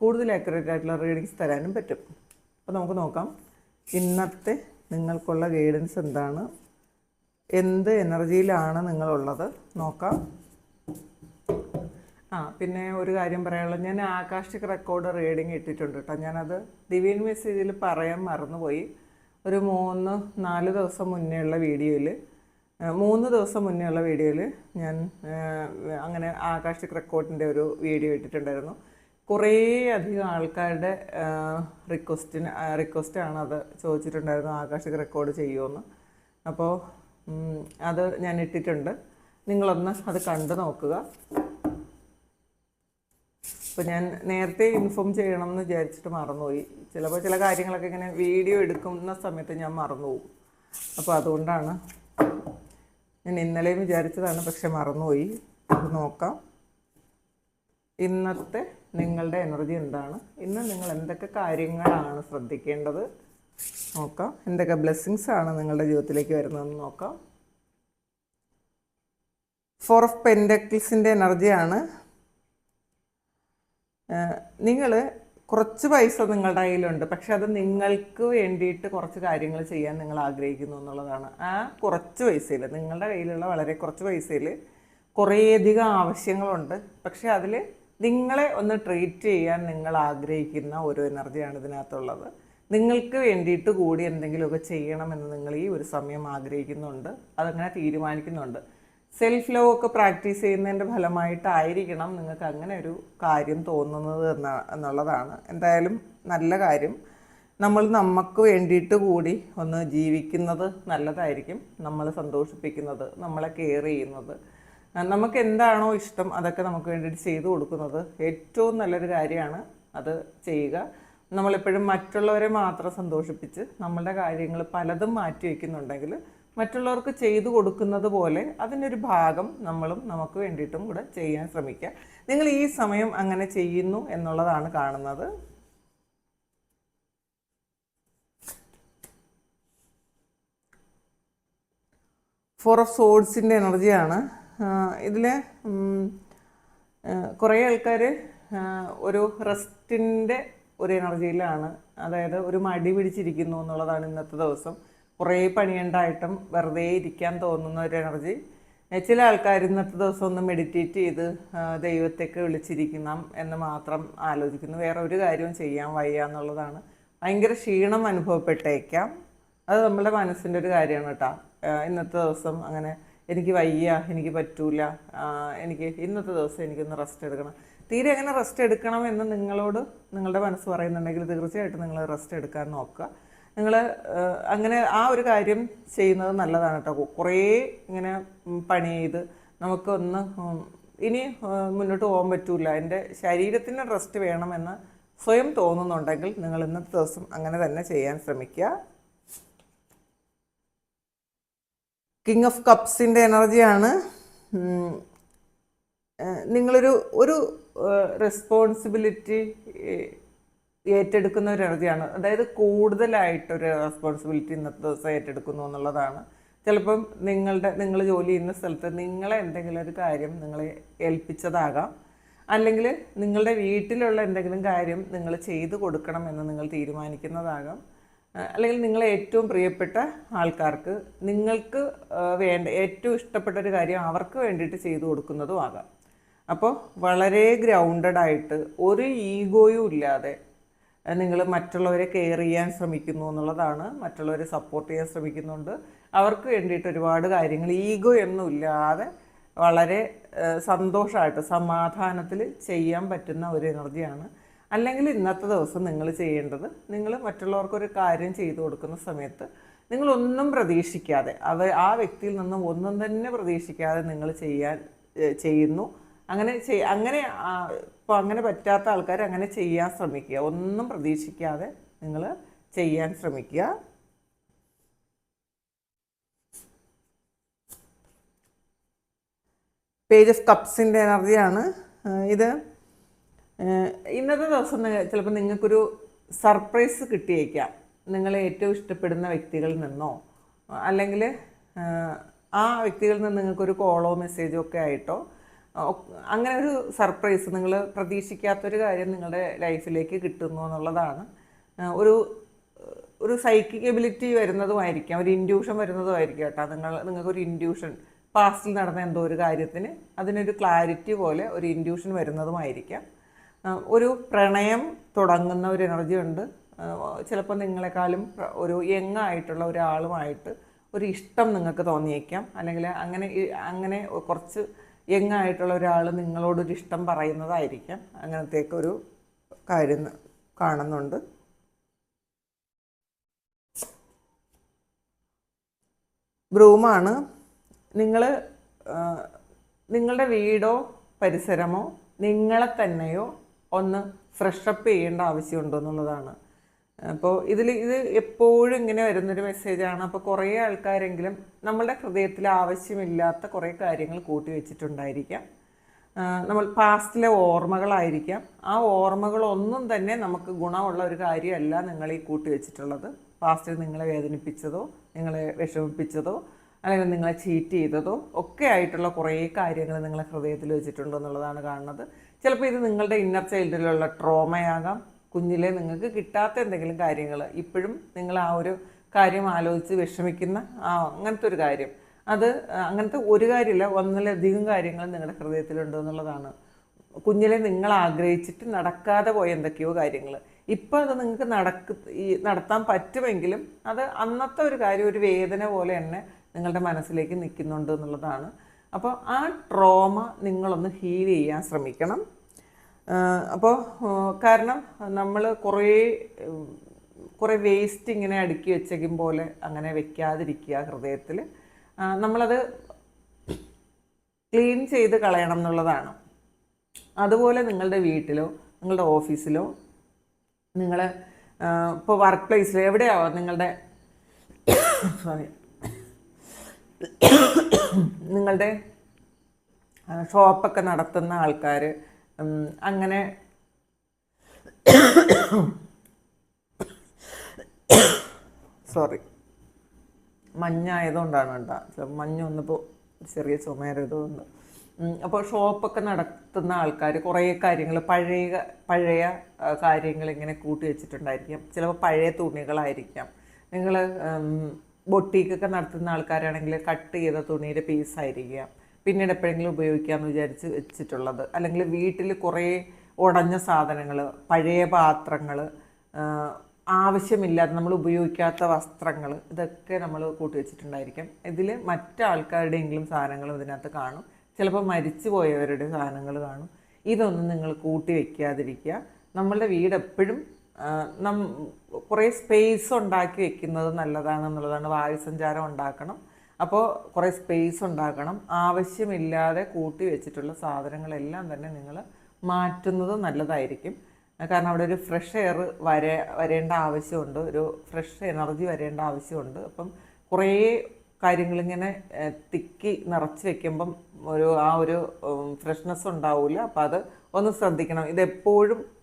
കൂടുതൽ ആക്യുറേറ്റ് ആയിട്ടുള്ള റീഡിങ്സ് തരാനും പറ്റും. അപ്പോൾ നമുക്ക് നോക്കാം. ഇന്നത്തെ നിങ്ങൾക്കുള്ള ഗൈഡൻസ് എന്താണ്? എന്ത് എനർജിയിലാണ് നിങ്ങളുള്ളത്? നോക്കാം. ആ പിന്നെ ഒരു കാര്യം പറയാനുള്ളത്. ഞാൻ ആകാശിക് റെക്കോർഡ് റീഡിങ് ഇട്ടിട്ടുണ്ട് കേട്ടോ. ഞാനത് ദിവ്യൻ മെസ്സേജിൽ പറയാൻ മറന്നുപോയി. ഒരു മൂന്ന് നാല് ദിവസം മുന്നേ ഉള്ള വീഡിയോയിൽ മൂന്ന് ദിവസം മുന്നേ ഉള്ള വീഡിയോയിൽ ഞാൻ അങ്ങനെ ആകാശിക് റെക്കോർഡിന്റെ ഒരു വീഡിയോ ഇട്ടിട്ടുണ്ടായിരുന്നു. കുറേ അധികം ആൾക്കാരുടെ റിക്വസ്റ്റിന് റിക്വസ്റ്റാണ് അത് ചോദിച്ചിട്ടുണ്ടായിരുന്നു ആകാശക്ക് റെക്കോർഡ് ചെയ്യുമെന്ന് അപ്പോൾ അത് ഞാൻ ഇട്ടിട്ടുണ്ട്. നിങ്ങളൊന്ന് അത് കണ്ടു നോക്കുക. അപ്പോൾ ഞാൻ നേരത്തെ ഇൻഫോം ചെയ്യണം എന്ന് വിചാരിച്ചിട്ട് മറന്നുപോയി. ചിലപ്പോൾ ചില കാര്യങ്ങളൊക്കെ ഇങ്ങനെ വീഡിയോ എടുക്കുന്ന സമയത്ത് ഞാൻ മറന്നുപോകും. അപ്പോൾ അതുകൊണ്ടാണ് ഞാൻ ഇന്നലെയും വിചാരിച്ചതാണ് പക്ഷെ മറന്നുപോയി. നോക്കാം. ഇന്നത്തെ നിങ്ങളുടെ എനർജി എന്താണ്? ഇന്ന് നിങ്ങൾ എന്തൊക്കെ കാര്യങ്ങളാണ് ശ്രദ്ധിക്കേണ്ടത്? നോക്കാം. എന്തൊക്കെ ബ്ലെസ്സിങ്സ് ആണ് നിങ്ങളുടെ ജീവിതത്തിലേക്ക് വരുന്നതെന്ന് നോക്കാം. ഫോർ ഓഫ് പെൻഡക്കിൾസിന്റെ എനർജിയാണ് നിങ്ങൾ കുറച്ച് പൈസ നിങ്ങളുടെ കയ്യിലുണ്ട്. പക്ഷെ അത് നിങ്ങൾക്ക് വേണ്ടിയിട്ട് കുറച്ച് കാര്യങ്ങൾ ചെയ്യാൻ നിങ്ങൾ ആഗ്രഹിക്കുന്നു എന്നുള്ളതാണ്. ആ കുറച്ച് പൈസയിൽ നിങ്ങളുടെ കയ്യിലുള്ള വളരെ കുറച്ച് പൈസയിൽ കുറേയധികം ആവശ്യങ്ങളുണ്ട്. പക്ഷെ അതിൽ നിങ്ങളെ ഒന്ന് ട്രീറ്റ് ചെയ്യാൻ നിങ്ങൾ ആഗ്രഹിക്കുന്ന ഒരു എനർജിയാണ് ഇതിനകത്തുള്ളത്. നിങ്ങൾക്ക് വേണ്ടിയിട്ട് കൂടി എന്തെങ്കിലുമൊക്കെ ചെയ്യണമെന്ന് നിങ്ങൾ ഈ ഒരു സമയം ആഗ്രഹിക്കുന്നുണ്ട്. അതങ്ങനെ തീരുമാനിക്കുന്നുണ്ട്. സെൽഫ് ലവ് ഒക്കെ പ്രാക്ടീസ് ചെയ്യുന്നതിന്റെ ഫലമായിട്ടായിരിക്കണം നിങ്ങൾക്ക് അങ്ങനെ ഒരു കാര്യം തോന്നുന്നത് എന്ന എന്നുള്ളതാണ്. എന്തായാലും നല്ല കാര്യം. നമ്മൾ നമുക്ക് വേണ്ടിയിട്ട് കൂടി ഒന്ന് ജീവിക്കുന്നത് നല്ലതായിരിക്കും. നമ്മളെ സന്തോഷിപ്പിക്കുന്നത് നമ്മളെ കെയർ ചെയ്യുന്നത്. നമുക്ക് എന്താണോ ഇഷ്ടം അതൊക്കെ നമുക്ക് വേണ്ടിയിട്ട് ചെയ്തു കൊടുക്കുന്നത്. ഏറ്റവും നല്ലൊരു കാര്യമാണ് അത് ചെയ്യുക. നമ്മളെപ്പോഴും മറ്റുള്ളവരെ മാത്രം സന്തോഷിപ്പിച്ച് നമ്മളുടെ കാര്യങ്ങൾ പലതും മാറ്റി വയ്ക്കുന്നുണ്ടെങ്കിൽ മറ്റുള്ളവർക്ക് ചെയ്തു കൊടുക്കുന്നത് പോലെ അതിന്റെ ഒരു ഭാഗം നമ്മളും നമുക്ക് വേണ്ടിയിട്ടും കൂടെ ചെയ്യാൻ ശ്രമിക്കുക. നിങ്ങൾ ഈ സമയം അങ്ങനെ ചെയ്യുന്നു എന്നുള്ളതാണ് കാണുന്നത്. ഫോർ ഓഫ് സോഡ്സിന്റെ എനർജിയാണ് ഇതിൽ കുറേ ആൾക്കാർ ഒരു റെസ്റ്റിന്റെ ഒരു എനർജിയിലാണ്. അതായത് ഒരു മടി പിടിച്ചിരിക്കുന്നു എന്നുള്ളതാണ് ഇന്നത്തെ ദിവസം. കുറേ പണിയുണ്ടായിട്ടും വെറുതെ ഇരിക്കാൻ തോന്നുന്ന ഒരു എനർജി. ചില ആൾക്കാർ ഇന്നത്തെ ദിവസം ഒന്ന് മെഡിറ്റേറ്റ് ചെയ്ത് ദൈവത്തേക്ക് വിളിച്ചിരിക്കണം എന്ന് മാത്രം ആലോചിക്കുന്നു. വേറെ ഒരു കാര്യവും ചെയ്യാൻ വയ്യ എന്നുള്ളതാണ്. ഭയങ്കര ക്ഷീണം അനുഭവപ്പെട്ടേക്കാം. അത് നമ്മുടെ മനസ്സിന്റെ ഒരു കാര്യമാണ് കേട്ടോ. ഇന്നത്തെ ദിവസം അങ്ങനെ എനിക്ക് വയ്യ എനിക്ക് പറ്റൂല എനിക്ക് ഇന്നത്തെ ദിവസം എനിക്കൊന്ന് റെസ്റ്റ് എടുക്കണം. തീരെ എങ്ങനെ റെസ്റ്റ് എടുക്കണം എന്ന് നിങ്ങളോട് നിങ്ങളുടെ മനസ്സ് പറയുന്നുണ്ടെങ്കിൽ തീർച്ചയായിട്ടും നിങ്ങൾ റെസ്റ്റ് എടുക്കാൻ നോക്കുക. നിങ്ങൾ അങ്ങനെ ആ ഒരു കാര്യം ചെയ്യുന്നത് നല്ലതാണ് കേട്ടോ കുറേ ഇങ്ങനെ പണി ചെയ്ത് നമുക്കൊന്ന് ഇനി മുന്നോട്ട് പോകാൻ പറ്റൂല. എന്റെ ശരീരത്തിന് റെസ്റ്റ് വേണമെന്ന് സ്വയം തോന്നുന്നുണ്ടെങ്കിൽ നിങ്ങൾ ഇന്നത്തെ ദിവസം അങ്ങനെ തന്നെ ചെയ്യാൻ ശ്രമിക്കുക. കിങ് ഓഫ് കപ്സിന്റെ എനർജിയാണ്. നിങ്ങളൊരു ഒരു റെസ്പോൺസിബിലിറ്റി ഏറ്റെടുക്കുന്ന ഒരു എനർജിയാണ്. അതായത് കൂടുതലായിട്ടൊരു റെസ്പോൺസിബിലിറ്റി ഇന്നത്തെ ദിവസം ഏറ്റെടുക്കുന്നു എന്നുള്ളതാണ്. ചിലപ്പം നിങ്ങളുടെ നിങ്ങൾ ജോലി ചെയ്യുന്ന സ്ഥലത്ത് നിങ്ങളെ എന്തെങ്കിലും ഒരു കാര്യം നിങ്ങളെ ഏൽപ്പിച്ചതാകാം. അല്ലെങ്കിൽ നിങ്ങളുടെ വീട്ടിലുള്ള എന്തെങ്കിലും കാര്യം നിങ്ങൾ ചെയ്തു കൊടുക്കണം എന്ന് നിങ്ങൾ തീരുമാനിക്കുന്നതാകാം. അല്ലെങ്കിൽ നിങ്ങളെ ഏറ്റവും പ്രിയപ്പെട്ട ആൾക്കാർക്ക് നിങ്ങൾക്ക് വേണ്ട ഏറ്റവും ഇഷ്ടപ്പെട്ട ഒരു കാര്യം അവർക്ക് വേണ്ടിയിട്ട് ചെയ്തു കൊടുക്കുന്നതും ആകാം. അപ്പോൾ വളരെ ഗ്രൗണ്ടഡ് ആയിട്ട് ഒരു ഈഗോയും ഇല്ലാതെ നിങ്ങൾ മറ്റുള്ളവരെ കെയർ ചെയ്യാൻ ശ്രമിക്കുന്നു എന്നുള്ളതാണ് മറ്റുള്ളവരെ സപ്പോർട്ട് ചെയ്യാൻ ശ്രമിക്കുന്നുണ്ട്. അവർക്ക് വേണ്ടിയിട്ട് ഒരുപാട് കാര്യങ്ങൾ ഈഗോ ഒന്നും ഇല്ലാതെ വളരെ സന്തോഷമായിട്ട് സമാധാനത്തിൽ ചെയ്യാൻ പറ്റുന്ന ഒരു എനർജിയാണ് അല്ലെങ്കിൽ ഇന്നത്തെ ദിവസം നിങ്ങൾ ചെയ്യേണ്ടത് നിങ്ങൾ മറ്റുള്ളവർക്കൊരു കാര്യം ചെയ്തു കൊടുക്കുന്ന സമയത്ത് നിങ്ങളൊന്നും പ്രതീക്ഷിക്കാതെ അവ ആ വ്യക്തിയിൽ നിന്നും ഒന്നും തന്നെ പ്രതീക്ഷിക്കാതെ നിങ്ങൾ ചെയ്യാൻ ചെയ്യുന്നു. അങ്ങനെ ചെയ് അങ്ങനെ ഇപ്പോൾ അങ്ങനെ പറ്റാത്ത ആൾക്കാർ അങ്ങനെ ചെയ്യാൻ ശ്രമിക്കുക. ഒന്നും പ്രതീക്ഷിക്കാതെ നിങ്ങൾ ചെയ്യാൻ ശ്രമിക്കുക. പേജ് ഓഫ് കപ്സിന്റെ എനർജിയാണ് ഇത് ഇന്നത്തെ ദിവസം ചിലപ്പോൾ നിങ്ങൾക്കൊരു സർപ്രൈസ് കിട്ടിയേക്കാം. നിങ്ങളെ ഏറ്റവും ഇഷ്ടപ്പെടുന്ന വ്യക്തികളിൽ നിന്നോ അല്ലെങ്കിൽ ആ വ്യക്തികളിൽ നിന്ന് നിങ്ങൾക്കൊരു കോളോ മെസ്സേജോ ഒക്കെ ആയിട്ടോ അങ്ങനെ ഒരു സർപ്രൈസ് നിങ്ങൾ പ്രതീക്ഷിക്കാത്തൊരു കാര്യം നിങ്ങളുടെ ലൈഫിലേക്ക് കിട്ടുന്നു എന്നുള്ളതാണ്. ഒരു ഒരു സൈക്കിക് എബിലിറ്റി വരുന്നതുമായിരിക്കാം ഒരു ഇൻഡ്യൂഷൻ വരുന്നതുമായിരിക്കും കേട്ടോ. നിങ്ങൾ നിങ്ങൾക്കൊരു ഇൻഡ്യൂഷൻ പാസ്റ്റിൽ നടന്ന എന്തോ ഒരു കാര്യത്തിന് അതിനൊരു ക്ലാരിറ്റി പോലെ ഒരു ഇൻഡ്യൂഷൻ വരുന്നതുമായിരിക്കാം ഒരു പ്രണയം തുടങ്ങുന്ന ഒരു എനർജി ഉണ്ട്. ചിലപ്പോൾ നിങ്ങളെക്കാളും ഒരു യങ് ആയിട്ടുള്ള ഒരാളുമായിട്ട് ഒരു ഇഷ്ടം നിങ്ങൾക്ക് തോന്നിയേക്കാം. അല്ലെങ്കിൽ അങ്ങനെ അങ്ങനെ കുറച്ച് യങ് ആയിട്ടുള്ള ഒരാൾ നിങ്ങളോടൊരു ഇഷ്ടം പറയുന്നതായിരിക്കാം. അങ്ങനത്തേക്ക് ഒരു കാര്യം കാണുന്നുണ്ട്. ബ്രൂമാണ്. നിങ്ങൾ നിങ്ങളുടെ വീടോ പരിസരമോ നിങ്ങളെ തന്നെയോ ഒന്ന് ഫ്രഷപ്പ് ചെയ്യേണ്ട ആവശ്യമുണ്ടോ എന്നുള്ളതാണ്. അപ്പോൾ ഇതിൽ ഇത് എപ്പോഴും ഇങ്ങനെ വരുന്നൊരു മെസ്സേജാണ് അപ്പോൾ കുറേ ആൾക്കാരെങ്കിലും നമ്മളുടെ ഹൃദയത്തിൽ ആവശ്യമില്ലാത്ത കുറേ കാര്യങ്ങൾ കൂട്ടി വെച്ചിട്ടുണ്ടായിരിക്കാം. നമ്മൾ പാസ്റ്റിലെ ഓർമ്മകളായിരിക്കാം. ആ ഓർമ്മകളൊന്നും തന്നെ നമുക്ക് ഗുണമുള്ള ഒരു കാര്യമല്ല നിങ്ങൾ ഈ കൂട്ടി വെച്ചിട്ടുള്ളത്. പാസ്റ്റിൽ നിങ്ങളെ വേദനിപ്പിച്ചതോ നിങ്ങളെ വിഷമിപ്പിച്ചതോ അല്ലെങ്കിൽ നിങ്ങളെ ചീറ്റ് ചെയ്തതോ ഒക്കെ ആയിട്ടുള്ള കുറേ കാര്യങ്ങൾ നിങ്ങളെ ഹൃദയത്തിൽ വെച്ചിട്ടുണ്ടോ എന്നുള്ളതാണ് കാണുന്നത്. ചിലപ്പോൾ ഇത് നിങ്ങളുടെ ഇന്നർ ചൈൽഡിലുള്ള ട്രോമയാകാം കുഞ്ഞിലെ നിങ്ങൾക്ക് കിട്ടാത്ത എന്തെങ്കിലും കാര്യങ്ങൾ. ഇപ്പോഴും നിങ്ങൾ ആ ഒരു കാര്യം ആലോചിച്ച് വിഷമിക്കുന്ന ആ അങ്ങനത്തെ ഒരു കാര്യം. അത് അങ്ങനത്തെ ഒരു കാര്യമില്ല ഒന്നിലധികം കാര്യങ്ങൾ നിങ്ങളുടെ ഹൃദയത്തിലുണ്ടോ എന്നുള്ളതാണ്. കുഞ്ഞിലെ നിങ്ങൾ ആഗ്രഹിച്ചിട്ട് നടക്കാതെ പോയ എന്തൊക്കെയോ കാര്യങ്ങൾ. ഇപ്പം അത് നിങ്ങൾക്ക് നടക്ക് ഈ നടത്താൻ പറ്റുമെങ്കിലും അത് അന്നത്തെ ഒരു കാര്യം ഒരു വേദന പോലെ തന്നെ നിങ്ങളുടെ മനസ്സിലേക്ക് നിൽക്കുന്നുണ്ട് എന്നുള്ളതാണ്. അപ്പോൾ ആ ട്രോമ നിങ്ങളൊന്ന് ഹീൽ ചെയ്യാൻ ശ്രമിക്കണം. അപ്പോൾ കാരണം നമ്മൾ കുറേ കുറേ വേസ്റ്റ് ഇങ്ങനെ അടുക്കി വെച്ചേക്കും പോലെ അങ്ങനെ വെക്കാതിരിക്കുക ഹൃദയത്തിൽ. നമ്മളത് ക്ലീൻ ചെയ്ത് കളയണം എന്നുള്ളതാണ്. അതുപോലെ നിങ്ങളുടെ വീട്ടിലോ നിങ്ങളുടെ ഓഫീസിലോ നിങ്ങൾ ഇപ്പോൾ വർക്ക് പ്ലേസിലോ എവിടെയാവാം നിങ്ങളുടെ സോറി നിങ്ങളുടെ ഷോപ്പൊക്കെ നടത്തുന്ന ആൾക്കാർ അങ്ങനെ സോറി മഞ്ഞായതുകൊണ്ടാണ് കേട്ടോ. മഞ്ഞ് വന്നപ്പോൾ ചെറിയ ചുമയതുകൊണ്ട് അപ്പോൾ ഷോപ്പൊക്കെ നടത്തുന്ന ആൾക്കാർ കുറേ കാര്യങ്ങൾ പഴയ പഴയ കാര്യങ്ങൾ ഇങ്ങനെ കൂട്ടി വെച്ചിട്ടുണ്ടായിരിക്കാം. ചിലപ്പോൾ പഴയ തുണികളായിരിക്കാം. നിങ്ങൾ ബൊട്ടീക്കൊക്കെ നടത്തുന്ന ആൾക്കാരാണെങ്കിൽ കട്ട് ചെയ്ത തുണിയുടെ പീസായിരിക്കാം പിന്നീട് എപ്പോഴെങ്കിലും ഉപയോഗിക്കാമെന്ന് വിചാരിച്ച് വെച്ചിട്ടുള്ളത്. അല്ലെങ്കിൽ വീട്ടിൽ കുറേ ഉടഞ്ഞ സാധനങ്ങൾ പഴയ പാത്രങ്ങൾ ആവശ്യമില്ലാതെ നമ്മൾ ഉപയോഗിക്കാത്ത വസ്ത്രങ്ങൾ ഇതൊക്കെ നമ്മൾ കൂട്ടി വെച്ചിട്ടുണ്ടായിരിക്കും. ഇതിൽ മറ്റാൾക്കാരുടെയെങ്കിലും സാധനങ്ങളും ഇതിനകത്ത് കാണും. ചിലപ്പോൾ മരിച്ചു പോയവരുടെ സാധനങ്ങൾ കാണും. ഇതൊന്നും നിങ്ങൾ കൂട്ടി വയ്ക്കാതിരിക്കുക നമ്മളുടെ വീട് എപ്പോഴും നം കുറേ സ്പേസ് ഉണ്ടാക്കി വെക്കുന്നത് നല്ലതാണെന്നുള്ളതാണ് വായുസഞ്ചാരം ഉണ്ടാക്കണം. അപ്പോൾ കുറേ സ്പേസ് ഉണ്ടാക്കണം. ആവശ്യമില്ലാതെ കൂട്ടി വെച്ചിട്ടുള്ള സാധനങ്ങളെല്ലാം തന്നെ നിങ്ങൾ മാറ്റുന്നത് നല്ലതായിരിക്കും. കാരണം അവിടെ ഒരു ഫ്രഷ് എയർ വരെ വരേണ്ട ആവശ്യമുണ്ട്. ഒരു ഫ്രഷ് എനർജി വരേണ്ട ആവശ്യമുണ്ട്. അപ്പം കുറേ കാര്യങ്ങളിങ്ങനെ തിക്കി നിറച്ച് വെക്കുമ്പം ഒരു ആ ഒരു ഫ്രഷ്നെസ് ഉണ്ടാവില്ല അപ്പോൾ അത് ഒന്ന് ശ്രദ്ധിക്കണം. ഇതെപ്പോഴും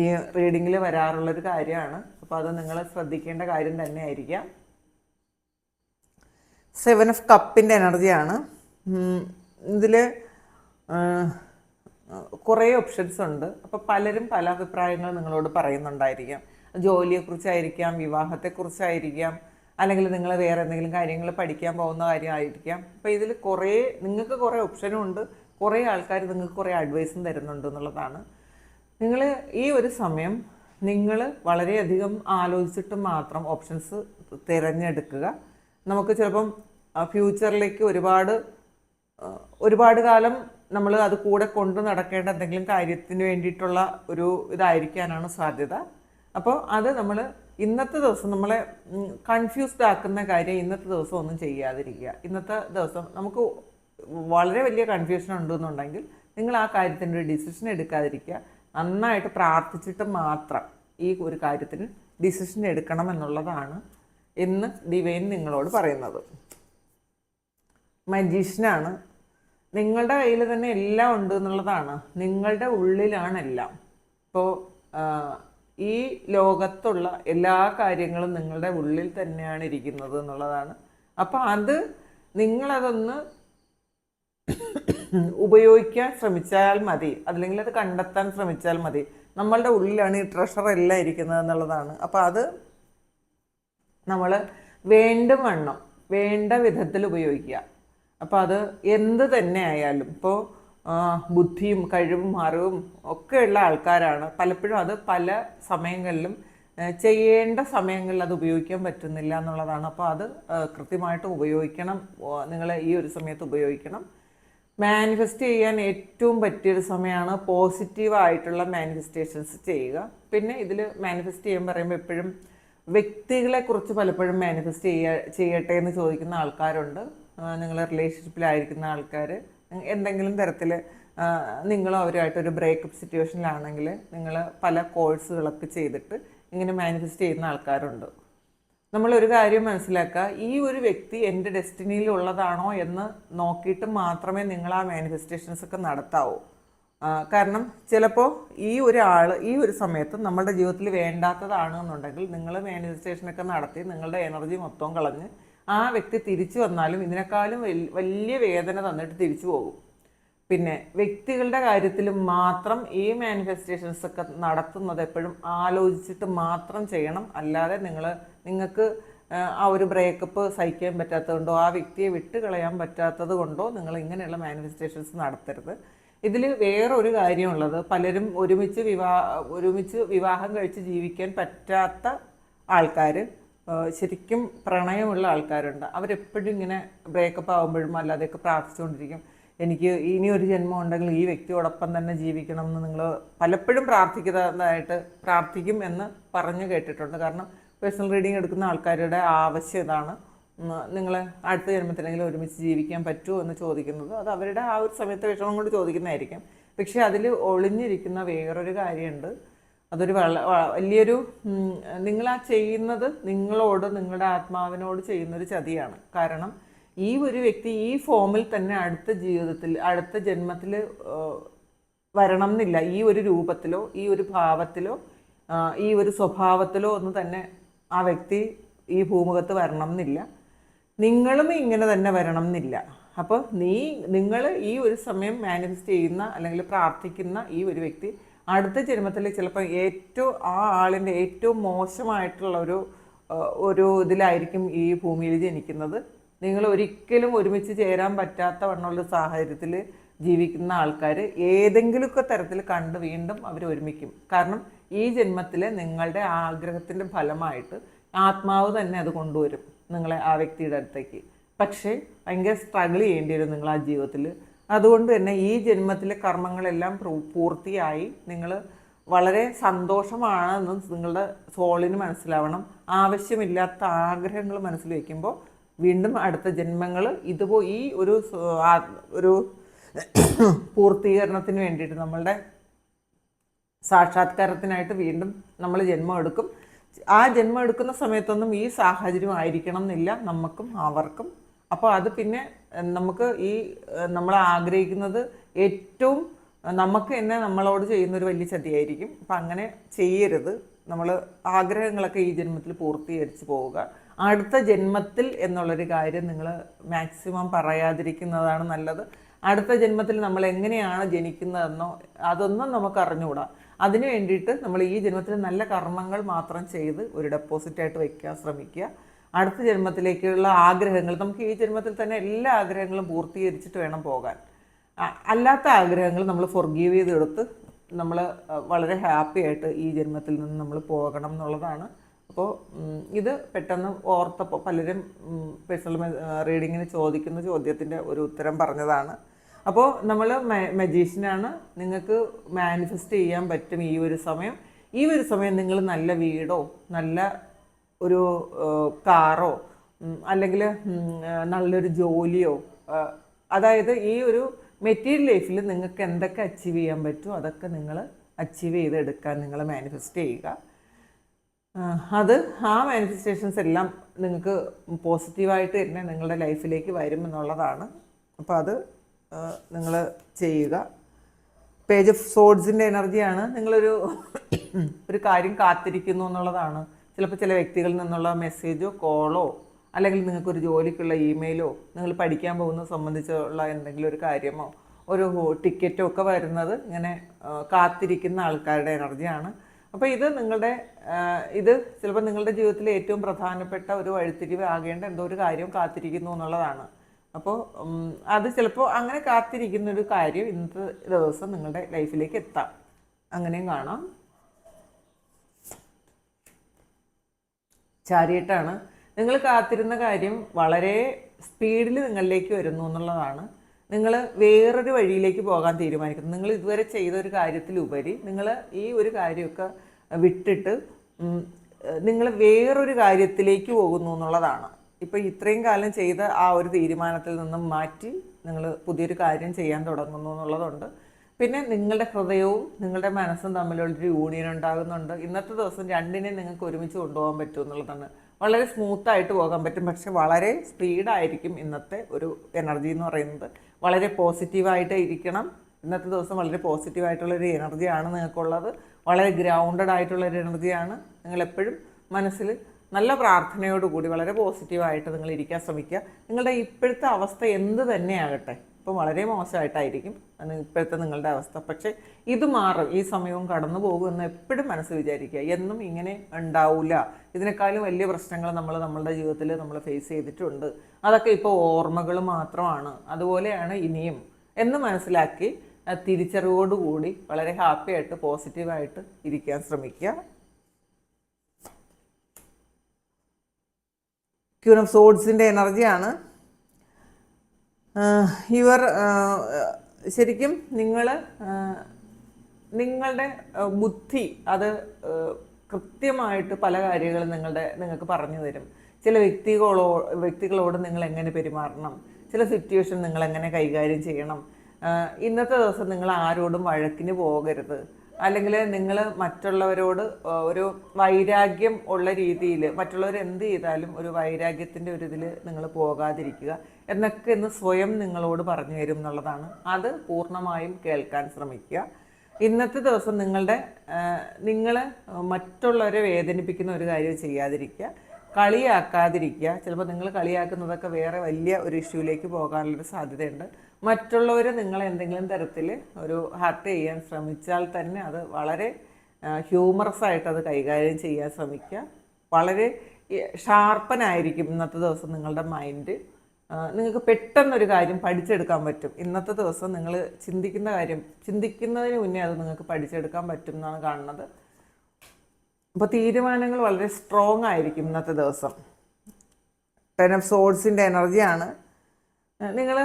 ഈ റീഡിങ്ങിൽ വരാറുള്ളൊരു കാര്യമാണ്. അപ്പോൾ അത് നിങ്ങൾ ശ്രദ്ധിക്കേണ്ട കാര്യം തന്നെ ആയിരിക്കാം സെവൻ ഓഫ് കപ്പിന്റെ എനർജിയാണ് ഇതിൽ കുറേ ഓപ്ഷൻസ് ഉണ്ട്. അപ്പോൾ പലരും പല അഭിപ്രായങ്ങൾ നിങ്ങളോട് പറയുന്നുണ്ടായിരിക്കാം. ജോലിയെക്കുറിച്ചായിരിക്കാം വിവാഹത്തെക്കുറിച്ചായിരിക്കാം അല്ലെങ്കിൽ നിങ്ങൾ വേറെ എന്തെങ്കിലും കാര്യങ്ങൾ പഠിക്കാൻ പോകുന്ന കാര്യമായിരിക്കാം. അപ്പോൾ ഇതിൽ കുറേ നിങ്ങൾക്ക് കുറേ ഓപ്ഷനും ഉണ്ട്. കുറേ ആൾക്കാർ നിങ്ങൾക്ക് കുറേ അഡ്വൈസും തരുന്നുണ്ട് എന്നുള്ളതാണ്. നിങ്ങൾ ഈ ഒരു സമയം നിങ്ങൾ വളരെയധികം ആലോചിച്ചിട്ട് മാത്രം ഓപ്ഷൻസ് തിരഞ്ഞെടുക്കുക. നമുക്ക് ചിലപ്പം ഫ്യൂച്ചറിലേക്ക് ഒരുപാട് ഒരുപാട് കാലം നമ്മൾ അത് കൂടെ കൊണ്ടു നടക്കേണ്ട എന്തെങ്കിലും കാര്യത്തിന് വേണ്ടിയിട്ടുള്ള ഒരു ഇതായിരിക്കാനാണ് സാധ്യത. അപ്പോൾ അത് നമ്മൾ ഇന്നത്തെ ദിവസം നമ്മളെ കൺഫ്യൂസ്ഡ് ആക്കുന്ന കാര്യം ഇന്നത്തെ ദിവസം ഒന്നും ചെയ്യാതിരിക്കുക. ഇന്നത്തെ ദിവസം നമുക്ക് വളരെ വലിയ കൺഫ്യൂഷൻ ഉണ്ടെന്നുണ്ടെങ്കിൽ നിങ്ങൾ ആ കാര്യത്തിന്റെ ഒരു ഡിസിഷൻ എടുക്കാതിരിക്കുക. നന്നായിട്ട് പ്രാർത്ഥിച്ചിട്ട് മാത്രം ഈ ഒരു കാര്യത്തിന് ഡിസിഷൻ എടുക്കണം എന്നുള്ളതാണ് എന്ന് ഡിവൈൻ നിങ്ങളോട് പറയുന്നത്. മജീഷ്യനാണ് നിങ്ങളുടെ കയ്യിൽ തന്നെ എല്ലാം ഉണ്ട് എന്നുള്ളതാണ്. നിങ്ങളുടെ ഉള്ളിലാണ് എല്ലാം. ഇപ്പോൾ ഈ ലോകത്തുള്ള എല്ലാ കാര്യങ്ങളും നിങ്ങളുടെ ഉള്ളിൽ തന്നെയാണ് ഇരിക്കുന്നത് എന്നുള്ളതാണ്. അപ്പോൾ അത് നിങ്ങളതൊന്ന് ഉപയോഗിക്കാൻ ശ്രമിച്ചാൽ മതി. അല്ലെങ്കിൽ അത് കണ്ടെത്താൻ ശ്രമിച്ചാൽ മതി. നമ്മളുടെ ഉള്ളിലാണ് ഈ ട്രഷർ എല്ലാം ഇരിക്കുന്നത് എന്നുള്ളതാണ്. അപ്പോൾ അത് നമ്മൾ വേണ്ടും വണ്ണം വേണ്ട വിധത്തിൽ ഉപയോഗിക്കുക. അപ്പോൾ അത് എന്ത് തന്നെ ആയാലും ഇപ്പോൾ ബുദ്ധിയും കഴിവും അറിവും ഒക്കെയുള്ള ആൾക്കാരാണ്. പലപ്പോഴും അത് പല സമയങ്ങളിലും ചെയ്യേണ്ട സമയങ്ങളിൽ അത് ഉപയോഗിക്കാൻ പറ്റുന്നില്ല എന്നുള്ളതാണ്. അപ്പോൾ അത് കൃത്യമായിട്ട് ഉപയോഗിക്കണം. നിങ്ങൾ ഈ ഒരു സമയത്ത് ഉപയോഗിക്കണം. മാനിഫെസ്റ്റ് ചെയ്യാൻ ഏറ്റവും പറ്റിയൊരു സമയമാണ് പോസിറ്റീവായിട്ടുള്ള മാനിഫെസ്റ്റേഷൻസ് ചെയ്യുക. പിന്നെ ഇതിൽ മാനിഫെസ്റ്റ് ചെയ്യാൻ പറയുമ്പോൾ എപ്പോഴും വ്യക്തികളെ കുറിച്ച് പലപ്പോഴും മാനിഫെസ്റ്റ് ചെയ്യ ചെയ്യട്ടെ എന്ന് ചോദിക്കുന്ന ആൾക്കാരുണ്ട്. നിങ്ങൾ റിലേഷൻഷിപ്പിലായിരിക്കുന്ന ആൾക്കാർ എന്തെങ്കിലും തരത്തിൽ നിങ്ങളും അവരുമായിട്ടൊരു ബ്രേക്കപ്പ് സിറ്റുവേഷനിലാണെങ്കിൽ നിങ്ങൾ പല കോഴ്സുകളൊക്കെ ചെയ്തിട്ട് ഇങ്ങനെ മാനിഫെസ്റ്റ് ചെയ്യുന്ന ആൾക്കാരുണ്ട്. നമ്മൾ ഒരു കാര്യം മനസ്സിലാക്കുക. ഈ ഒരു വ്യക്തി എന്റെ ഡെസ്റ്റിനിയിൽ ഉള്ളതാണോ എന്ന് നോക്കിയിട്ട് മാത്രമേ നിങ്ങൾ ആ മാനിഫെസ്റ്റേഷൻസ് ഒക്കെ നടത്താവൂ. കാരണം ചിലപ്പോൾ ഈ ഒരാൾ ഈ ഒരു സമയത്ത് നമ്മുടെ ജീവിതത്തിൽ വേണ്ടാത്തതാണ് എന്നുണ്ടെങ്കിൽ നിങ്ങൾ മാനിഫെസ്റ്റേഷനൊക്കെ നടത്തി നിങ്ങളുടെ എനർജി മൊത്തം കളഞ്ഞ് ആ വ്യക്തി തിരിച്ചു വന്നാലും ഇതിനേക്കാളും വലിയ വേദന തന്നിട്ട് തിരിച്ചു പോകും. പിന്നെ വ്യക്തികളുടെ കാര്യത്തിൽ മാത്രം ഈ മാനിഫെസ്റ്റേഷൻസ് ഒക്കെ നടത്തുന്നത് എപ്പോഴും ആലോചിച്ചിട്ട് മാത്രം ചെയ്യണം. അല്ലാതെ നിങ്ങൾ നിങ്ങൾക്ക് ആ, ഒരു ബ്രേക്കപ്പ് സഹിക്കാൻ പറ്റാത്തത് കൊണ്ടോ ആ വ്യക്തിയെ വിട്ട് കളയാൻ പറ്റാത്തത് കൊണ്ടോ നിങ്ങൾ ഇങ്ങനെയുള്ള മാനിഫെസ്റ്റേഷൻസ് നടത്തരുത്. ഇതിൽ വേറൊരു കാര്യമുള്ളത് പലരും ഒരുമിച്ച് വിവാഹ ഒരുമിച്ച് വിവാഹം കഴിച്ച് ജീവിക്കാൻ പറ്റാത്ത ആൾക്കാർ ശരിക്കും പ്രണയമുള്ള ആൾക്കാരുണ്ട്. അവരെപ്പോഴും ഇങ്ങനെ ബ്രേക്കപ്പ് ആകുമ്പോഴും അല്ലാതെയൊക്കെ പ്രാർത്ഥിച്ചുകൊണ്ടിരിക്കും. എനിക്ക് ഇനി ഒരു ജന്മം ഉണ്ടെങ്കിൽ ഈ വ്യക്തിയോടൊപ്പം തന്നെ ജീവിക്കണം എന്ന് നിങ്ങൾ പലപ്പോഴും പ്രാർത്ഥിക്കുന്നതായിട്ട് പ്രാർത്ഥിക്കും എന്ന് പറഞ്ഞു കേട്ടിട്ടുണ്ട്. കാരണം പേഴ്സണൽ റീഡിങ് എടുക്കുന്ന ആൾക്കാരുടെ ആവശ്യം ഇതാണ്. നിങ്ങൾ അടുത്ത ജന്മത്തിലെങ്കിലും ഒരുമിച്ച് ജീവിക്കാൻ പറ്റുമോ എന്ന് ചോദിക്കുന്നത് അത് അവരുടെ ആ ഒരു സമയത്തെ വിഷമം കൊണ്ട് ചോദിക്കുന്നതായിരിക്കും. പക്ഷേ അതിൽ ഒളിഞ്ഞിരിക്കുന്ന വേറൊരു കാര്യമുണ്ട്. അതൊരു വലിയൊരു നിങ്ങൾ ആ ചെയ്യുന്നത് നിങ്ങളോട് നിങ്ങളുടെ ആത്മാവിനോട് ചെയ്യുന്നൊരു ചതിയാണ്. കാരണം ഈ ഒരു വ്യക്തി ഈ ഫോമിൽ തന്നെ അടുത്ത ജീവിതത്തിൽ അടുത്ത ജന്മത്തിൽ വരണം എന്നില്ല ഈ ഒരു രൂപത്തിലോ ഈ ഒരു ഭാവത്തിലോ ഈ ഒരു സ്വഭാവത്തിലോ ഒന്ന് തന്നെ ആ വ്യക്തി ഈ ഭൂമുഖത്ത് വരണം എന്നില്ല നിങ്ങളും ഇങ്ങനെ തന്നെ വരണം എന്നില്ല അപ്പോൾ നീ നിങ്ങൾ ഈ ഒരു സമയം മാനിഫെസ്റ്റ് ചെയ്യുന്ന അല്ലെങ്കിൽ പ്രാർത്ഥിക്കുന്ന ഈ ഒരു വ്യക്തി അടുത്ത ജന്മത്തിൽ ചിലപ്പോൾ ഏറ്റവും ആ ആളിന്റെ ഏറ്റവും മോശമായിട്ടുള്ള ഒരു ഒരു ഇതിലായിരിക്കും ഈ ഭൂമിയിൽ ജനിക്കുന്നത്. നിങ്ങൾ ഒരിക്കലും ഒരുമിച്ച് ചേരാൻ പറ്റാത്ത വണ്ണമുള്ള സാഹചര്യത്തിൽ ജീവിക്കുന്ന ആൾക്കാർ ഏതെങ്കിലുമൊക്കെ തരത്തിൽ കണ്ട് വീണ്ടും അവർ ഒരുമിക്കും. കാരണം ഈ ജന്മത്തിലെ നിങ്ങളുടെ ആഗ്രഹത്തിന്റെ ഫലമായിട്ട് ആത്മാവ് തന്നെ അത് കൊണ്ടുവരും നിങ്ങളെ ആ വ്യക്തിയുടെ അടുത്തേക്ക്. പക്ഷേ ഭയങ്കര സ്ട്രഗിൾ ചെയ്യേണ്ടി വരും നിങ്ങൾ ആ ജീവിതത്തിൽ അതുകൊണ്ട് തന്നെ ഈ ജന്മത്തിലെ കർമ്മങ്ങളെല്ലാം പൂർത്തിയായി നിങ്ങൾ വളരെ സന്തോഷമാണെന്ന് നിങ്ങളുടെ സോളിന് മനസ്സിലാവണം. ആവശ്യമില്ലാത്ത ആഗ്രഹങ്ങൾ മനസ്സിൽ വയ്ക്കുമ്പോൾ വീണ്ടും അടുത്ത ജന്മങ്ങൾ ഇതുപോ ഈ ഒരു ഒരു പൂർത്തീകരണത്തിന് വേണ്ടിയിട്ട് നമ്മളുടെ സാക്ഷാത്കാരത്തിനായിട്ട് വീണ്ടും നമ്മൾ ജന്മം എടുക്കും. ആ ജന്മം എടുക്കുന്ന സമയത്തൊന്നും ഈ സാഹചര്യം ആയിരിക്കണം എന്നില്ല. നമുക്കും അവർക്കും. അപ്പോൾ അത് പിന്നെ നമുക്ക് ഈ നമ്മൾ ആഗ്രഹിക്കുന്നത് ഏറ്റവും നമുക്ക് തന്നെ നമ്മളോട് ചെയ്യുന്ന ഒരു വലിയ ചതിയായിരിക്കും. അപ്പം അങ്ങനെ ചെയ്യരുത്. നമ്മൾ ആഗ്രഹങ്ങളൊക്കെ ഈ ജന്മത്തിൽ പൂർത്തീകരിച്ച് പോവുക. അടുത്ത ജന്മത്തിൽ എന്നുള്ളൊരു കാര്യം നിങ്ങൾ മാക്സിമം പറയാതിരിക്കുന്നതാണ് നല്ലത്. അടുത്ത ജന്മത്തിൽ നമ്മൾ എങ്ങനെയാണ് ജനിക്കുന്നതെന്നോ അതൊന്നും നമുക്ക് അറിഞ്ഞുകൂടാ. അതിന് വേണ്ടിയിട്ട് നമ്മൾ ഈ ജന്മത്തിൽ നല്ല കർമ്മങ്ങൾ മാത്രം ചെയ്ത് ഒരു ഡെപ്പോസിറ്റായിട്ട് വയ്ക്കാൻ ശ്രമിക്കുക. അടുത്ത ജന്മത്തിലേക്കുള്ള ആഗ്രഹങ്ങൾ നമുക്ക് ഈ ജന്മത്തിൽ തന്നെ എല്ലാ ആഗ്രഹങ്ങളും പൂർത്തീകരിച്ചിട്ട് വേണം പോകാൻ. അല്ലാത്ത ആഗ്രഹങ്ങൾ നമ്മൾ ഫൊർഗീവ് ചെയ്തെടുത്ത് നമ്മൾ വളരെ ഹാപ്പി ആയിട്ട് ഈ ജന്മത്തിൽ നിന്ന് നമ്മൾ പോകണം എന്നുള്ളതാണ്. അപ്പോൾ ഇത് പെട്ടെന്ന് ഓർത്തപ്പോൾ പലരും പേഴ്സണൽ റീഡിങ്ങിന് ചോദിക്കുന്ന ചോദ്യത്തിന്റെ ഒരു ഉത്തരം പറഞ്ഞതാണ്. അപ്പോൾ നമ്മൾ മജീഷ്യനാണ്. നിങ്ങൾക്ക് മാനിഫെസ്റ്റ് ചെയ്യാൻ പറ്റും ഈ ഒരു സമയം. ഈ ഒരു സമയം നിങ്ങൾ നല്ല വീടോ നല്ല ഒരു കാറോ അല്ലെങ്കിൽ നല്ലൊരു ജോലിയോ അതായത് ഈ ഒരു മെറ്റീരിയൽ ലൈഫിൽ നിങ്ങൾക്ക് എന്തൊക്കെ അച്ചീവ് ചെയ്യാൻ പറ്റുമോ അതൊക്കെ നിങ്ങൾ അച്ചീവ് ചെയ്തെടുക്കാൻ നിങ്ങൾ മാനിഫെസ്റ്റ് ചെയ്യുക. അത് ആ മാനിഫെസ്റ്റേഷൻസ് എല്ലാം നിങ്ങൾക്ക് പോസിറ്റീവായിട്ട് തന്നെ നിങ്ങളുടെ ലൈഫിലേക്ക് വരുമെന്നുള്ളതാണ്. അപ്പോൾ അത് നിങ്ങൾ ചെയ്യുക. പേജ് ഓഫ് സോഡ്സിന്റെ എനർജിയാണ് നിങ്ങളൊരു ഒരു കാര്യം കാത്തിരിക്കുന്നു എന്നുള്ളതാണ്. ചിലപ്പോൾ ചില വ്യക്തികളിൽ നിന്നുള്ള മെസ്സേജോ കോളോ അല്ലെങ്കിൽ നിങ്ങൾക്കൊരു ജോലിക്കുള്ള ഇമെയിലോ നിങ്ങൾ പഠിക്കാൻ പോകുന്നത് സംബന്ധിച്ചുള്ള എന്തെങ്കിലും ഒരു കാര്യമോ ഒരു ടിക്കറ്റോ ഒക്കെ വരുന്നത് ഇങ്ങനെ കാത്തിരിക്കുന്ന ആൾക്കാരുടെ എനർജിയാണ്. അപ്പോൾ ഇത് നിങ്ങളുടെ ഇത് ചിലപ്പോൾ നിങ്ങളുടെ ജീവിതത്തിലെ ഏറ്റവും പ്രധാനപ്പെട്ട ഒരു വഴിത്തിരിവ് ആകേണ്ട എന്തോ ഒരു കാര്യം കാത്തിരിക്കുന്നു എന്നുള്ളതാണ്. അപ്പോൾ അത് ചിലപ്പോൾ അങ്ങനെ കാത്തിരിക്കുന്ന ഒരു കാര്യം ഇന്നത്തെ ദിവസം നിങ്ങളുടെ ലൈഫിലേക്ക് എത്താം. അങ്ങനെയും കാണാം. ചാരിയട്ടാണ്. നിങ്ങൾ കാത്തിരുന്ന കാര്യം വളരെ സ്പീഡിൽ നിങ്ങളിലേക്ക് വരുന്നു എന്നുള്ളതാണ്. നിങ്ങൾ വേറൊരു വഴിയിലേക്ക് പോകാൻ തീരുമാനിക്കുന്നു. നിങ്ങൾ ഇതുവരെ ചെയ്ത ഒരു കാര്യത്തിലുപരി നിങ്ങൾ ഈ ഒരു കാര്യമൊക്കെ വിട്ടിട്ട് നിങ്ങൾ വേറൊരു കാര്യത്തിലേക്ക് പോകുന്നു എന്നുള്ളതാണ്. ഇപ്പോൾ ഇത്രയും കാലം ചെയ്ത ആ ഒരു തീരുമാനത്തിൽ നിന്നും മാറ്റി നിങ്ങൾ പുതിയൊരു കാര്യം ചെയ്യാൻ തുടങ്ങുന്നു എന്നുള്ളതുണ്ട്. പിന്നെ നിങ്ങളുടെ ഹൃദയവും നിങ്ങളുടെ മനസ്സും തമ്മിലുള്ളൊരു യൂണിയൻ ഉണ്ടാകുന്നുണ്ട്. ഇന്നത്തെ ദിവസം രണ്ടിനെ നിങ്ങൾക്ക് ഒരുമിച്ച് കൊണ്ടുപോകാൻ പറ്റും എന്നുള്ളതാണ്. വളരെ സ്മൂത്തായിട്ട് പോകാൻ പറ്റും. പക്ഷെ വളരെ സ്പീഡായിരിക്കും ഇന്നത്തെ ഒരു എനർജി എന്ന് പറയുന്നത്. വളരെ പോസിറ്റീവായിട്ട് ഇരിക്കണം. ഇന്നത്തെ ദിവസം വളരെ പോസിറ്റീവായിട്ടുള്ളൊരു എനർജിയാണ് നിങ്ങൾക്കുള്ളത്. വളരെ ഗ്രൗണ്ടഡ് ആയിട്ടുള്ളൊരു എനർജിയാണ് നിങ്ങളെപ്പോഴും മനസ്സിൽ നല്ല പ്രാർത്ഥനയോടുകൂടി വളരെ പോസിറ്റീവായിട്ട് നിങ്ങൾ ഇരിക്കാൻ ശ്രമിക്കുക. നിങ്ങളുടെ ഇപ്പോഴത്തെ അവസ്ഥ എന്ത് തന്നെയാകട്ടെ ഇപ്പം വളരെ മോശമായിട്ടായിരിക്കും ഇപ്പോഴത്തെ നിങ്ങളുടെ അവസ്ഥ. പക്ഷേ ഇത് മാറും. ഈ സമയവും കടന്നു പോകുമെന്ന് എപ്പോഴും മനസ്സ് വിചാരിക്കുക. എന്നും ഇങ്ങനെ ഉണ്ടാവില്ല ഇതിനേക്കാളും വലിയ പ്രശ്നങ്ങൾ നമ്മൾ നമ്മളുടെ ജീവിതത്തിൽ നമ്മൾ ഫേസ് ചെയ്തിട്ടുണ്ട്. അതൊക്കെ ഇപ്പോൾ ഓർമ്മകൾ മാത്രമാണ്. അതുപോലെയാണ് ഇനിയും. എന്ന് മനസ്സിലാക്കി തിരിച്ചറിവോടുകൂടി വളരെ ഹാപ്പിയായിട്ട് പോസിറ്റീവായിട്ട് ഇരിക്കാൻ ശ്രമിക്കുക. ക്യൂൻ ഓഫ് സോഡ്സിന്റെ എനർജിയാണ്. ഇവർ ശരിക്കും നിങ്ങൾ നിങ്ങളുടെ ബുദ്ധി അത് കൃത്യമായിട്ട് പല കാര്യങ്ങളും നിങ്ങളുടെ നിങ്ങൾക്ക് പറഞ്ഞു തരും. ചില വ്യക്തികളോ വ്യക്തികളോട് നിങ്ങൾ എങ്ങനെ പെരുമാറണം? ചില സിറ്റുവേഷൻ നിങ്ങൾ എങ്ങനെ കൈകാര്യം ചെയ്യണം? ഇന്നത്തെ ദിവസം നിങ്ങൾ ആരോടും വഴക്കിന് പോകരുത്. അല്ലെങ്കിൽ നിങ്ങൾ മറ്റുള്ളവരോട് ഒരു വൈരാഗ്യം ഉള്ള രീതിയിൽ മറ്റുള്ളവർ എന്ത് ചെയ്താലും ഒരു വൈരാഗ്യത്തിന്റെ ഒരു ഇതിൽ നിങ്ങൾ പോകാതിരിക്കുക എന്നൊക്കെ ഇന്ന് സ്വയം നിങ്ങളോട് പറഞ്ഞു തരും എന്നുള്ളതാണ്. അത് പൂർണമായും കേൾക്കാൻ ശ്രമിക്കുക. ഇന്നത്തെ ദിവസം നിങ്ങളുടെ നിങ്ങൾ മറ്റുള്ളവരെ വേദനിപ്പിക്കുന്ന ഒരു കാര്യം ചെയ്യാതിരിക്കുക. കളിയാക്കാതിരിക്കുക. ചിലപ്പോൾ നിങ്ങൾ കളിയാക്കുന്നതൊക്കെ വേറെ വലിയ ഒരു ഇഷ്യൂലേക്ക് പോകാനുള്ളൊരു സാധ്യതയുണ്ട്. മറ്റുള്ളവർ നിങ്ങൾ എന്തെങ്കിലും തരത്തിൽ ഒരു ഹർട്ട് ചെയ്യാൻ ശ്രമിച്ചാൽ തന്നെ അത് വളരെ ഹ്യൂമറസ് ആയിട്ട് അത് കൈകാര്യം ചെയ്യാൻ ശ്രമിക്കുക. വളരെ ഷാർപ്പനായിരിക്കും ഇന്നത്തെ ദിവസം നിങ്ങളുടെ മൈൻഡ് നിങ്ങൾക്ക് പെട്ടെന്നൊരു കാര്യം പഠിച്ചെടുക്കാൻ പറ്റും. ഇന്നത്തെ ദിവസം നിങ്ങൾ ചിന്തിക്കുന്ന കാര്യം ചിന്തിക്കുന്നതിന് മുന്നേ അത് നിങ്ങൾക്ക് പഠിച്ചെടുക്കാൻ പറ്റും എന്നാണ് കാണുന്നത്. അപ്പോൾ തീരുമാനങ്ങൾ വളരെ സ്ട്രോങ് ആയിരിക്കും ഇന്നത്തെ ദിവസം. ടെൻ ഓഫ് സോഡ്സിന്റെ എനർജിയാണ് നിങ്ങൾ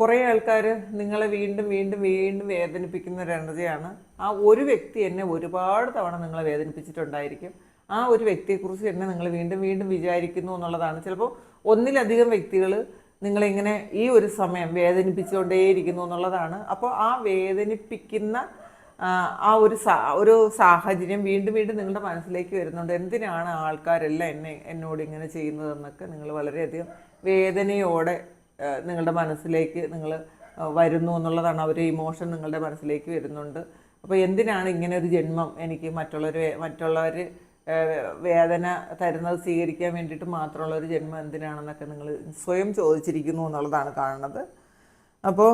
കുറേ ആൾക്കാർ നിങ്ങളെ വീണ്ടും വീണ്ടും വീണ്ടും വേദനിപ്പിക്കുന്ന ഒരു എനർജിയാണ് ആ ഒരു വ്യക്തി എന്നെ ഒരുപാട് തവണ നിങ്ങളെ വേദനിപ്പിച്ചിട്ടുണ്ടായിരിക്കും. ആ ഒരു വ്യക്തിയെക്കുറിച്ച് തന്നെ നിങ്ങൾ വീണ്ടും വീണ്ടും വിചാരിക്കുന്നു എന്നുള്ളതാണ്. ചിലപ്പോൾ ഒന്നിലധികം വ്യക്തികൾ നിങ്ങളിങ്ങനെ ഈ ഒരു സമയം വേദനിപ്പിച്ചുകൊണ്ടേയിരിക്കുന്നു എന്നുള്ളതാണ്. അപ്പോൾ ആ വേദനിപ്പിക്കുന്ന ആ, ഒരു ഒരു സാഹചര്യം വീണ്ടും വീണ്ടും നിങ്ങളുടെ മനസ്സിലേക്ക് വരുന്നുണ്ട്. എന്തിനാണ് ആൾക്കാരെല്ലാം എന്നെ എന്നോട് ഇങ്ങനെ ചെയ്യുന്നതെന്നൊക്കെ നിങ്ങൾ വളരെയധികം വേദനയോടെ നിങ്ങളുടെ മനസ്സിലേക്ക് നിങ്ങൾ വരുന്നു എന്നുള്ളതാണ്. ഒരു ഇമോഷൻ നിങ്ങളുടെ മനസ്സിലേക്ക് വരുന്നുണ്ട്. അപ്പോൾ എന്തിനാണ് ഇങ്ങനെ ഒരു ജന്മം എനിക്ക് മറ്റുള്ളവർ മറ്റുള്ളവർ വേദന തരുന്നത് സ്വീകരിക്കാൻ വേണ്ടിയിട്ട് മാത്രമുള്ള ഒരു ജന്മം എന്തിനാണെന്നൊക്കെ നിങ്ങൾ സ്വയം ചോദിച്ചിരിക്കുന്നു എന്നുള്ളതാണ് കാണുന്നത്. അപ്പോൾ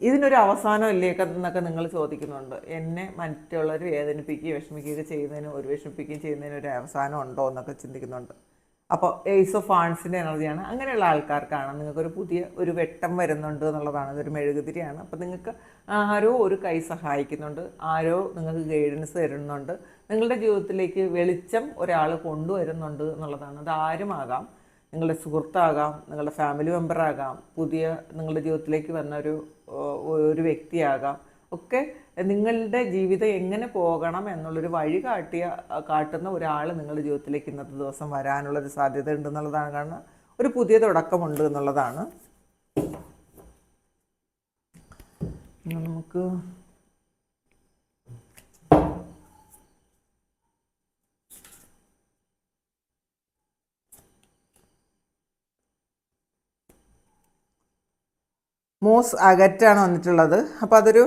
ഇതിനൊരു അവസാനം ഇല്ലേ? എന്നൊക്കെ നിങ്ങൾ ചോദിക്കുന്നുണ്ട്. എന്നെ മറ്റുള്ളവർ വേദനിപ്പിക്കുകയും വിഷമിക്കുകയൊക്കെ ചെയ്യുന്നതിന് ഒരു വിഷമിപ്പിക്കുകയും ചെയ്യുന്നതിന് ഒരു അവസാനം ഉണ്ടോ എന്നൊക്കെ ചിന്തിക്കുന്നുണ്ട്. അപ്പോൾ എയ്സ് ഓഫ് ആൺസിന്റെ എനർജിയാണ്. അങ്ങനെയുള്ള ആൾക്കാർക്കാണ് നിങ്ങൾക്കൊരു പുതിയ ഒരു വെട്ടം വരുന്നുണ്ട് എന്നുള്ളതാണ്. ഇതൊരു മെഴുകുതിരിയാണ്. അപ്പോൾ നിങ്ങൾക്ക് ആരോ ഒരു കൈ സഹായിക്കുന്നുണ്ട്. ആരോ നിങ്ങൾക്ക് ഗൈഡൻസ് തരുന്നുണ്ട്. നിങ്ങളുടെ ജീവിതത്തിലേക്ക് വെളിച്ചം ഒരാൾ കൊണ്ടുവരുന്നുണ്ട് എന്നുള്ളതാണ്. അത് ആരുമാകാം. നിങ്ങളുടെ സുഹൃത്താകാം നിങ്ങളുടെ ഫാമിലി മെമ്പറാകാം പുതിയ നിങ്ങളുടെ ജീവിതത്തിലേക്ക് വന്ന ഒരു ഒരു വ്യക്തിയാകാം. ഒക്കെ നിങ്ങളുടെ ജീവിതം എങ്ങനെ പോകണം എന്നുള്ളൊരു വഴി കാട്ടിയ കാട്ടുന്ന ഒരാൾ നിങ്ങളുടെ ജീവിതത്തിലേക്ക് ഇന്നത്തെ ദിവസം വരാനുള്ളൊരു സാധ്യത ഉണ്ട് എന്നുള്ളതാണ് കാരണം ഒരു പുതിയ തുടക്കമുണ്ട് എന്നുള്ളതാണ്. നമുക്ക് മോസ് അകറ്റാണ് വന്നിട്ടുള്ളത്. അപ്പോൾ അതൊരു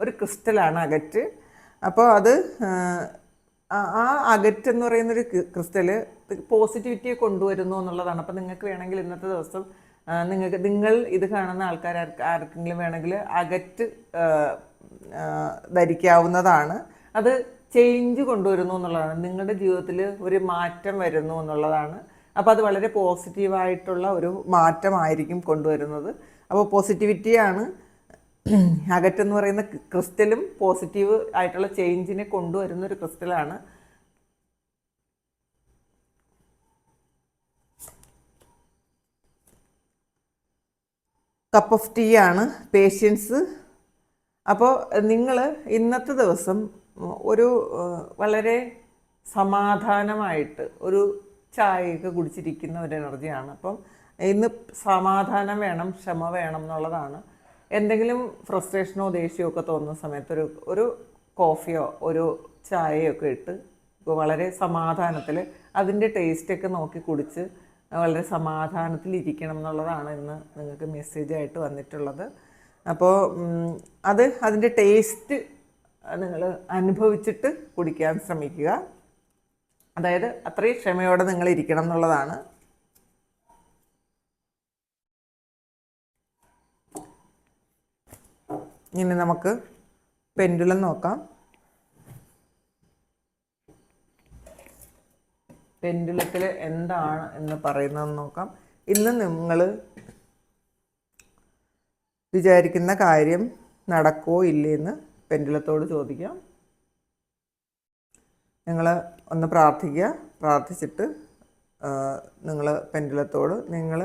ഒരു ക്രിസ്റ്റലാണ് അകറ്റ്. അപ്പോൾ അത് ആ, അഗറ്റ് എന്ന് പറയുന്നൊരു ക്രിസ്റ്റൽ പോസിറ്റിവിറ്റിയെ കൊണ്ടുവരുന്നു എന്നുള്ളതാണ്. അപ്പോൾ നിങ്ങൾക്ക് വേണമെങ്കിൽ ഇന്നത്തെ ദിവസം നിങ്ങൾക്ക് നിങ്ങൾ ഇത് കാണുന്ന ആൾക്കാർ ആർക്കെങ്കിലും വേണമെങ്കിൽ അകറ്റ് ധരിക്കാവുന്നതാണ്. അത് ചേഞ്ച് കൊണ്ടുവരുന്നു എന്നുള്ളതാണ്. നിങ്ങളുടെ ജീവിതത്തിൽ ഒരു മാറ്റം വരുന്നു എന്നുള്ളതാണ്. അപ്പോൾ അത് വളരെ പോസിറ്റീവായിട്ടുള്ള ഒരു മാറ്റമായിരിക്കും കൊണ്ടുവരുന്നത്. അപ്പോൾ പോസിറ്റിവിറ്റിയാണ് അകറ്റെന്ന് പറയുന്ന ക്രിസ്റ്റലും പോസിറ്റീവ് ആയിട്ടുള്ള ചേഞ്ചിനെ കൊണ്ടുവരുന്ന ഒരു ക്രിസ്റ്റലാണ്. കപ്പ് ഓഫ് ടീ ആണ് പേഷ്യൻസ്. അപ്പോൾ നിങ്ങൾ ഇന്നത്തെ ദിവസം ഒരു വളരെ സമാധാനമായിട്ട് ഒരു ചായയൊക്കെ കുടിച്ചിരിക്കുന്ന ഒരു എനർജിയാണ്. അപ്പം ഇന്ന് സമാധാനം വേണം ക്ഷമ വേണം എന്നുള്ളതാണ്. എന്തെങ്കിലും ഫ്രസ്ട്രേഷനോ ദേഷ്യമോ ഒക്കെ തോന്നുന്ന സമയത്ത് ഒരു ഒരു കോഫിയോ ഒരു ചായയോ ഒക്കെ ഇട്ട് വളരെ സമാധാനത്തിൽ അതിന്റെ ടേസ്റ്റൊക്കെ നോക്കി കുടിച്ച് വളരെ സമാധാനത്തിൽ ഇരിക്കണം എന്നുള്ളതാണ് ഇന്ന് നിങ്ങൾക്ക് മെസ്സേജായിട്ട് വന്നിട്ടുള്ളത്. അപ്പോൾ അത് അതിന്റെ ടേസ്റ്റ് നിങ്ങൾ അനുഭവിച്ചിട്ട് കുടിക്കാൻ ശ്രമിക്കുക. അതായത് അത്രയും ക്ഷമയോടെ നിങ്ങൾ ഇരിക്കണം എന്നുള്ളതാണ്. ഇനി നമുക്ക് പെൻഡുലം നോക്കാം. പെൻഡുലത്തിൽ എന്താണ് എന്ന് പറയുന്നതെന്ന് നോക്കാം. ഇന്ന് നിങ്ങൾ വിചാരിക്കുന്ന കാര്യം നടക്കുമോ ഇല്ലേന്ന് പെൻഡുലത്തോട് ചോദിക്കാം. നിങ്ങൾ ഒന്ന് പ്രാർത്ഥിക്കുക. പ്രാർത്ഥിച്ചിട്ട് നിങ്ങൾ പെൻഡുലത്തോട് നിങ്ങൾ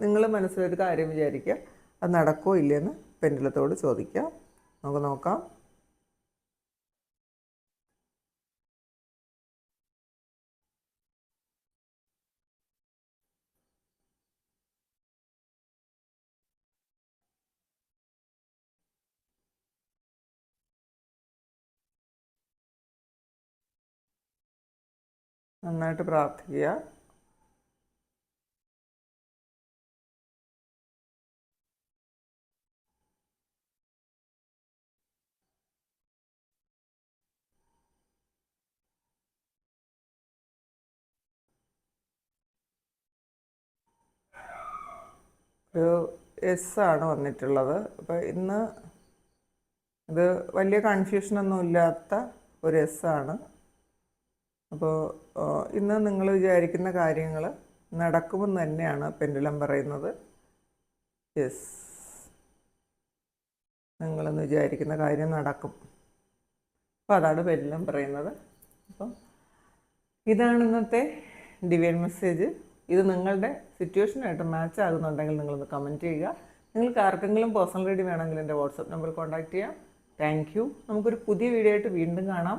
നിങ്ങൾ മനസ്സിലൊരു കാര്യം വിചാരിക്കുക. അത് നടക്കുമോ ഇല്ലയെന്ന് പെൻഡുലത്തോട് ചോദിക്കുക. നമുക്ക് നോക്കാം. നന്നായിട്ട് പ്രാർത്ഥിക്കുക. ഒരു എസ് ആണ് വന്നിട്ടുള്ളത്. അപ്പോൾ ഇന്ന് ഇത് വലിയ കൺഫ്യൂഷനൊന്നും ഇല്ലാത്ത ഒരു എസ് ആണ്. അപ്പോൾ ഇന്ന് നിങ്ങൾ വിചാരിക്കുന്ന കാര്യങ്ങൾ നടക്കുമെന്ന് തന്നെയാണ് പെൻഡുലം പറയുന്നത്. യെസ് നിങ്ങളെന്ന് വിചാരിക്കുന്ന കാര്യം നടക്കും. അപ്പോൾ അതാണ് പെൻഡുലം പറയുന്നത്. അപ്പം ഇതാണ് ഇന്നത്തെ ഡിവൈൻ മെസ്സേജ്. ഇത് നിങ്ങളുടെ സിറ്റുവേഷനായിട്ട് മാച്ച് ആകുന്നുണ്ടെങ്കിൽ നിങ്ങളൊന്ന് കമന്റ് ചെയ്യുക. നിങ്ങൾക്ക് ആർക്കെങ്കിലും പേഴ്സണൽ റീഡി വേണമെങ്കിൽ എന്റെ വാട്സപ്പ് നമ്പർ കോൺടാക്റ്റ് ചെയ്യാം. Thank you. നമുക്കൊരു പുതിയ വീഡിയോ ആയിട്ട് വീണ്ടും കാണാം.